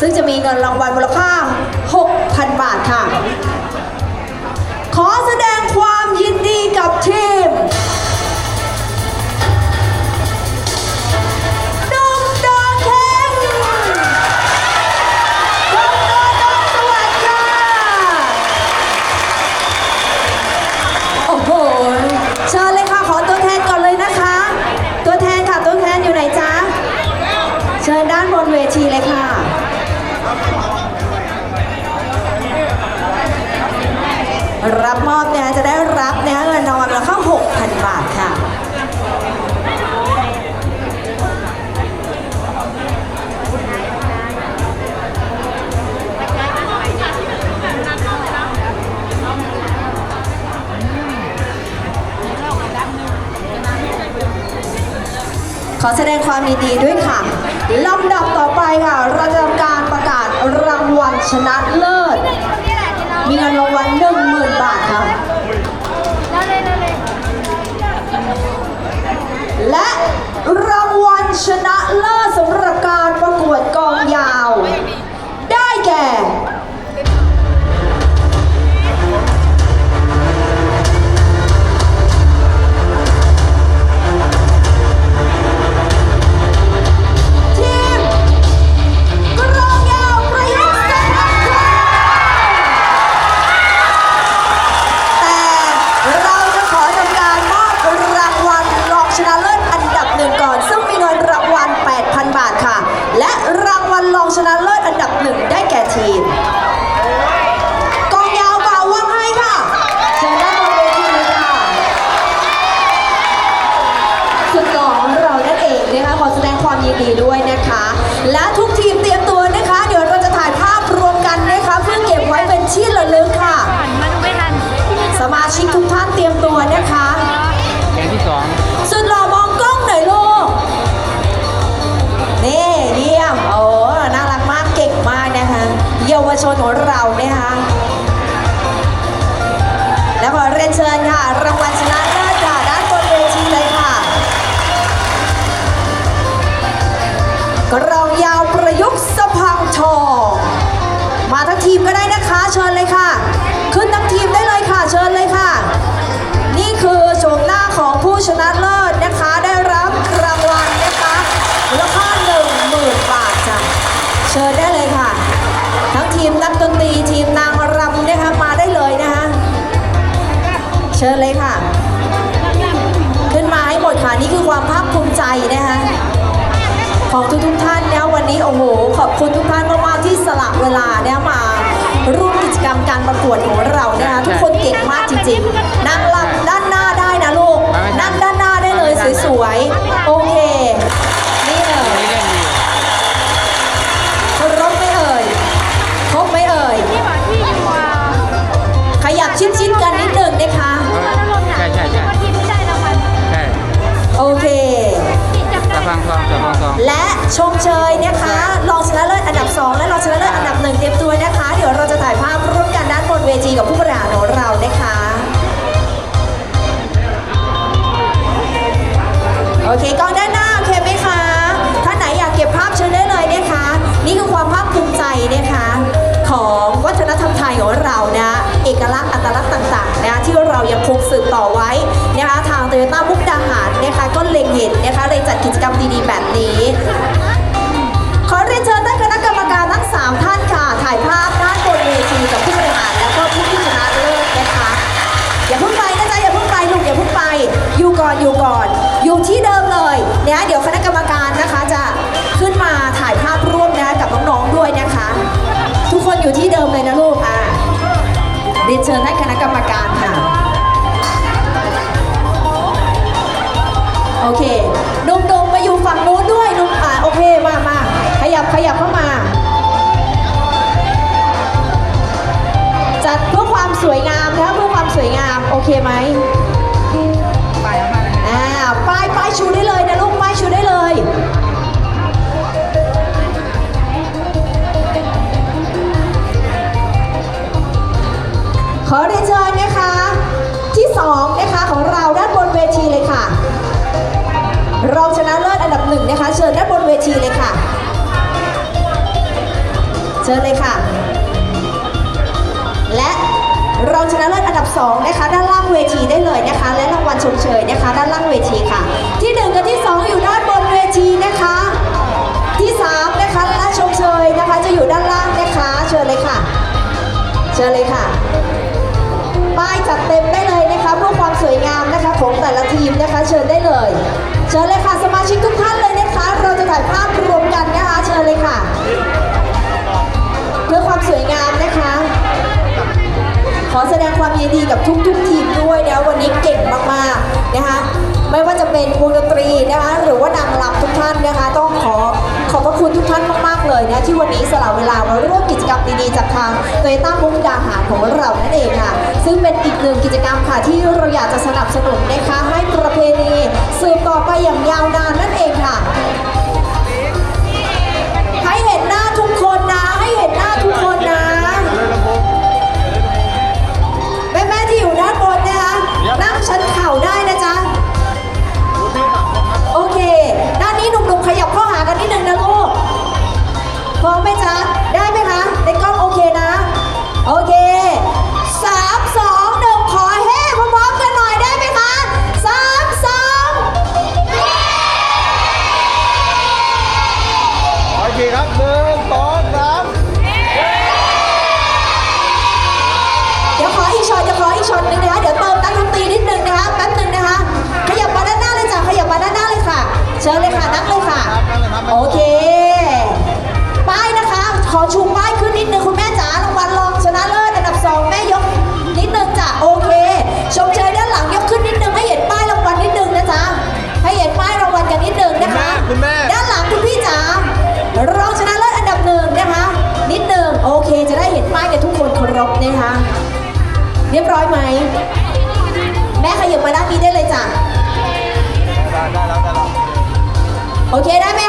ซึ่งจะมีเงินรางวัลมูลค่า 6,000 บาทค่ะ ขอแสดงความยินดีกับทีมดุงดอเค็งดุงดองสวัสดิ์ค่ะโอ้โหเชิญเลยค่ะขอตัวแทนก่อนเลยนะคะตัวแทนค่ะตัวแทนอยู่ไหนจ๊ะเชิญด้านบนเวทีเลยค่ะ รับมอบเนี่ยจะได้รับเนี่ยเงินรางวัลมูลค่า6,000 บาทค่ะ ขอแสดงความยินดีด้วยค่ะลำดับต่อไปค่ะ เราจะทำการ ระกาศรางวัลชนะเลิศ มีเงินรางวัล10,000บาทค่ะแดีด้วยนะคะ และทุกะพังทองมาทั้งทีมก็ได้นะคะ เชิญเลยค่ะ ขึ้นทั้งทีมได้เลยค่ะ เชิญเลยค่ะ นี่คือโฉมหน้าของผู้ชนะเลิศนะคะ ได้รับรางวัลนะคะมูลค่าหนึ่งหมื่นบาทจ้ะเชิญได้เลยค่ะ ทั้งทีมนักดนตรีทีมนางรำนะคะมาได้เลยนะคะ เชิญเลยค่ะ ขึ้นมาให้หมดค่ะ นี่คือความภาคภูมิใจนะคะ ของทุกทุกๆท่านเนี่ยวันนี้โอ้โห ขอบคุณทุกท่านมากๆที่สละเวลาเนี่ยมาร่วมกิจกรรมการประกวดของเรานะคะทุกคนเก่งมากจริงๆนั่งลำด้าน คงสืบต่อไว้นะคะทางโตโยต้ามุกดาหารนะคะก็เล็งเห็นนะคะเลยจัดกิจกรรมดีๆ แบบนี้ ขอเรียนเชิญท่านคณะกรรมการทั้ง 3 ท่านค่ะถ่ายภาพด้านบนเวทีกับผู้บริหารแล้วก็ผู้ที่ชนะเลิศนะคะอย่าเพิ่งไปนะจ๊ะอย่าเพิ่งไปลูกอย่าเพิ่งไป อยู่ก่อนอยู่ก่อน อยู่ที่เดิมเลยเนี่ยเดี๋ยวคณะกรรมการนะคะจะขึ้นมาถ่ายภาพร่วมนะกับน้องๆด้วยนะคะ ทุกคนอยู่ที่เดิมเลยนะลูกอะเรียนเชิญท่านคณะกรรมการค่ะ โอเคนุ่มๆมาอยู่ฝั่งนู้นด้วยนุ่มอ่าโอเคมามาขยับขยับเข้ามา จัดเพื่อความสวยงามนะคะเพื่อความสวยงาม โอเคไหมอ่าป้ายป้ายชูได้เลยนะลูกป้ายชูได้เลย ขอเรียนเชิญนะคะ ที่สองนะคะของเราด้านบนเวที รองชนะเลิศอันดับหนึ่งนะคะ เชิญด้านบนเวทีเลยค่ะ เชิญเลยค่ะ และรองชนะเลิศอันดับ2นะคะด้านล่างเวทีได้เลยนะคะ และรางวัลชมเชยนะคะ ด้านล่างเวทีค่ะ ที่ 1 กับที่ 2 อยู่ด้านบนเวทีนะคะ ที่3นะคะและชมเชยนะคะจะอยู่ด้านล่างนะคะ เชิญเลยค่ะ เชิญเลยค่ะป้ายจัดเต็มได้เลยนะคะเพื่อความสวยงามนะคะของแต่ละทีมนะคะ เชิญได้เลย ชิญเลยค่ะสมาชิกทุกท่านเลยนะคะ เราจะถ่ายภาพรวมกันนะคะ เชิญเลยค่ะ เพื่อความสวยงามนะคะ ขอแสดงความยินดีกับทุกๆทีมด้วยนะวันนี้เก่งมากๆนะคะ ไม่ว่าจะเป็นวงดนตรีนะคะ หรือว่านางรำทุกท่านนะคะ ต้องขอ ขอบพระคุณทุกท่านมาก ๆ เลยนะ ที่วันนี้สละเวลามาร่วมกิจกรรมดี ๆ จากทางโตโยต้ามุกดาหารของเรานั่นเองค่ะ ซึ่งเป็นอีกหนึ่งกิจกรรมค่ะ ที่เราอยากจะสนับสนุนนะคะให้ประเพณีสืบต่อไปอย่างยาวนานนั่นเองค่ะ ชูป้ายขึ้นนิดนึงคุณแม่จ๋ารางวัลรองชนะเลิศอันดับสองแม่ยกนิดนึงจ้ะโอเค ชมเชยด้านหลังยกขึ้นนิดนึงให้เห็นป้ายรางวัลนิดนึงนะจ๊ะให้เห็นป้ายรางวัลกันนิดนึงนะคะคุณแม่ด้านหลังคุณพี่จ๋ารองชนะเลิศอันดับหนึ่งนะคะ นิดหนึ่งโอเค จะได้เห็นป้ายกันทุกคนเคารพนะคะเรียบร้อยไหมแม่ขยับมาด้านนี้ได้เลยจ้ะได้ได้แล้วได้แล้วโอเคได้ไหม